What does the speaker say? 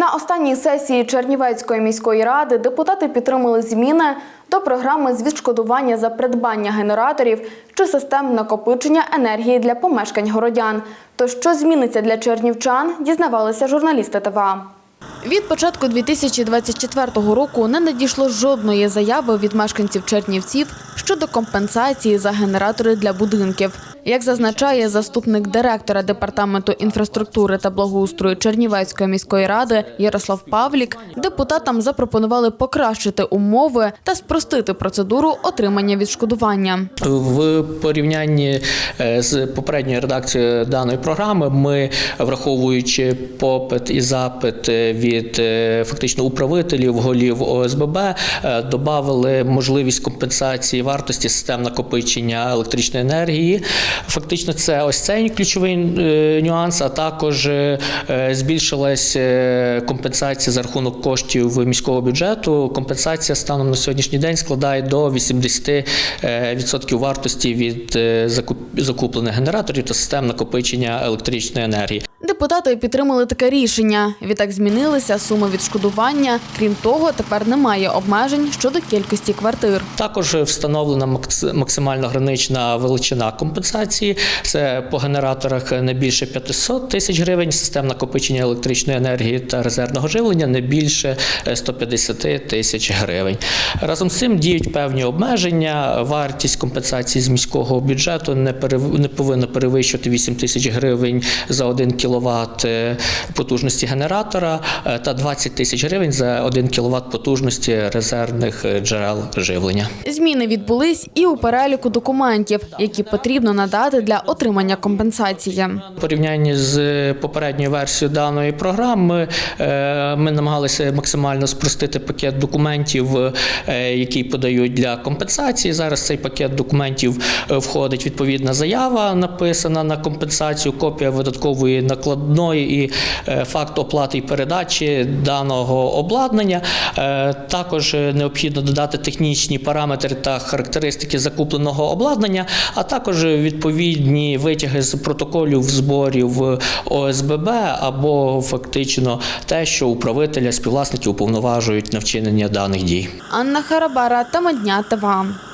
На останній сесії Чернівецької міської ради депутати підтримали зміни до програми з відшкодування за придбання генераторів чи систем накопичення енергії для помешкань городян. То що зміниться для чернівчан, дізнавалися журналісти ТВА. Від початку 2024 року не надійшло жодної заяви від мешканців Чернівців щодо компенсації за генератори для будинків. Як зазначає заступник директора департаменту інфраструктури та благоустрою Чернівецької міської ради Ярослав Павлік, депутатам запропонували покращити умови та спростити процедуру отримання відшкодування. В порівнянні е, з попередньою редакцією даної програми, ми, враховуючи попит і запит е, від е, фактично управителів, голів ОСББ, додали можливість компенсації вартості систем накопичення електричної енергії. Фактично, це ось цей ключовий е, нюанс, а також е, збільшилась е, компенсація за рахунок коштів міського бюджету. Компенсація станом на сьогоднішній день складає до 80% е, відсотків вартості від закуплених генераторів та систем накопичення електричної енергії. Депутати підтримали таке рішення. Відтак змінилися суми відшкодування. Крім того, тепер немає обмежень щодо кількості квартир. Також встановлена макс- максимально гранична величина компенсації. Це по генераторах не більше 500 тисяч гривень, систем накопичення електричної енергії та резервного живлення не більше е, 150 тисяч гривень. Разом з цим діють певні обмеження. Вартість компенсації з міського бюджету не не повинна перевищувати 8 тисяч гривень за 1 кВт потужності генератора е, та 20 тисяч гривень за 1 кВт потужності резервних е, джерел живлення. Зміни відбулись і у переліку документів, які потрібно надати для отримання компенсації. В порівнянні з попередньою версією даної програми е, ми намагалися максимально спростити пакет документів, е, які подають для компенсації. Зараз цей пакет документів е, входить відповідна заява, написана на компенсацію, копія видаткової накладної і факт оплати і передачі даного обладнання. Також необхідно додати технічні параметри та характеристики закупленого обладнання, а також відповідні витяги з протоколів зборів ОСББ або фактично те, що управителя співвласники уповноважують на вчинення даних дій. Анна Харабара та Мадня ТВА.